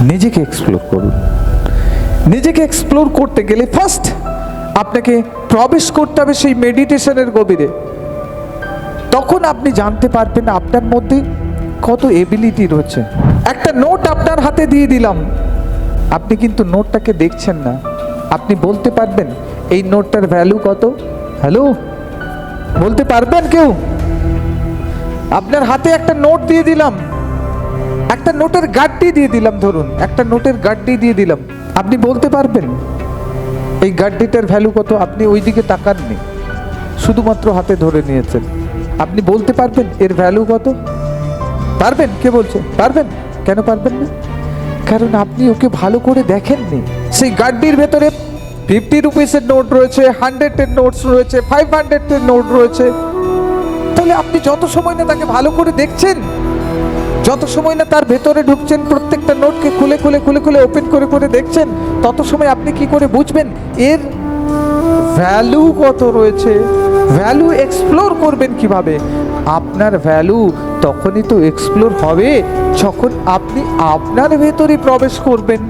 নিজেকে এক্সপ্লোর করুন। নিজেকে এক্সপ্লোর করতে গেলে ফার্স্ট আপনাকে প্রবেশ করতে হবে সেই মেডিটেশনের গভীরে। তখন আপনি জানতে পারবেন আপনার মধ্যে কত এবিলিটি রয়েছে। একটা নোট আপনার হাতে দিয়ে দিলাম। আপনি কিন্তু নোটটাকে দেখছেন না। আপনি বলতে পারবেন, এই নোটটার ভ্যালু কত? হ্যালো বলতে পারবেন কেউ? আপনার হাতে একটা নোট দিয়ে দিলাম। একটা নোটের গাড্ডি দিয়ে দিলাম, ধরুন। একটা নোটের গাড্ডি দিয়ে দিলাম। আপনি বলতে পারবেন, এই গাড্ডিটার ভ্যালু কত? আপনি ওই দিকে তাকাননি। শুধুমাত্র হাতে ধরে নিয়েছেন। আপনি বলতে পারবেন, এর ভ্যালু কত? পারবেন? কে বলছে? পারবেন? কেন পারবেন না? কারণ আপনি ওকে ভালো করে দেখেননি। সেই গাড্ডির ভেতরে ফিফটি রুপিসের নোট রয়েছে হান্ড্রেডের নোটস রয়েছে ফাইভ হান্ড্রেডের নোট রয়েছে। তাহলে আপনি যত সময় না তাকে ভালো করে দেখছেন যত সময় না তার ভেতরে ঢুকছেন, প্রত্যেকটা নোটকে খুলে খুলে খুলে খুলে ওপেন করে করে দেখছেন, তত সময় আপনি কি করে বুঝবেন এর ভ্যালু কত রয়েছে? ভ্যালু এক্সপ্লোর করবেন কীভাবে? আপনার ভ্যালু তখনই তো এক্সপ্লোর হবে যখন আপনি আপনার ভেতরে প্রবেশ করবেন।